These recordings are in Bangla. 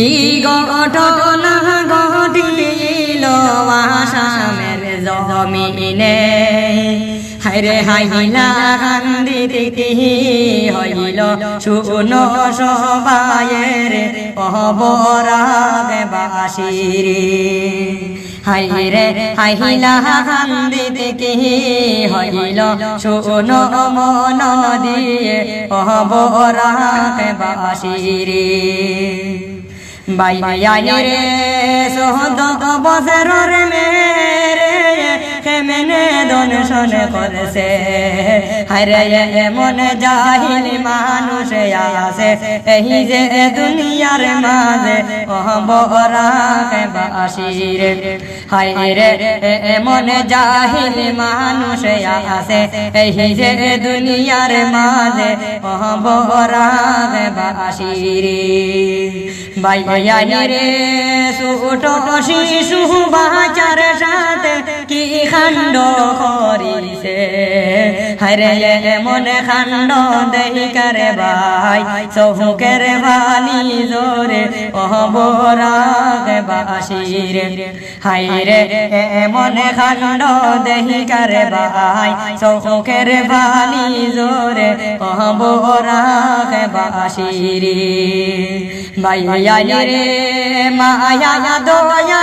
কি ঘটনা ঘটিল আসামের জমিনে? হায়রে হাইলা কান্দিতে কি হইল শুনো সবাইয়ের অবরাগ বাসিরে হাইরে হাইলা কান্দিতে কি হইল শুনো মন দিয়ে অবরাগ বাসিরে বাইয়ানি রে সোহদ রে মেরে। কেমনে দনশন করছে। হরে এমন জাহিল মানুষ আসে এই যে দুনিয়ার মাঝে বাসিরে। হাইরে এমন জাহিল মানুষ আসে এই যে দুনিয়ার মাঝে বাসিরে। বাইয়ানি রে সুট শিশু বাচার সাথে কি খান্ড করিছে হরে মনে খান্ড দেহি করে ভাই চৌকের বালি জোরে অহবরাগ বাসিরে। হাইরে মনে খান্ড দেহি করে ভাই চৌকের বালি জোরে অহবরাগ বাসিরে। বাইয়া রে মায়া দয়া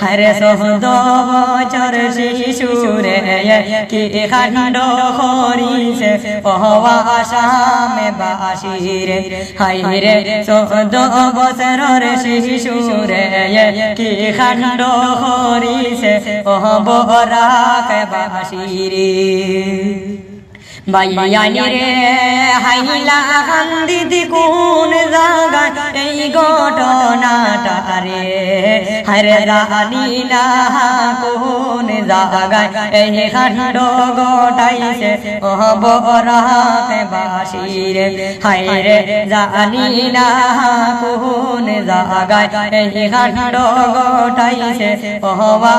হরে সহদ বছর শিশু রে কি খান্ড করিছে? অহবা আসামে বাসি রে হাই রে সহদ বছর শিশু রে কি খান্ড করিছে? অহবরাকে বাসি রে বাইয়ানি রে হাইলা কান্দিদি কোন জায়গায় এই ঘটনাটা রে হরে রানীলা কোন জায়গায়? এই গোটাইছে ও বরাতে কোন খান্ড গোটাইছে ও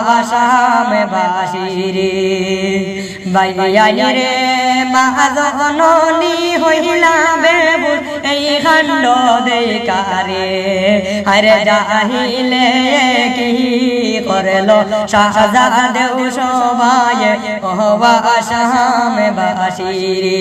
আসামে বাসিরে। বাইয়ানি রে মাজননী হইলা বেবুল এই খণ্ড দেকারে হরে যাহিলে কি করল? শাহজাদেও সবাই ওহবা শাম বাসিরে।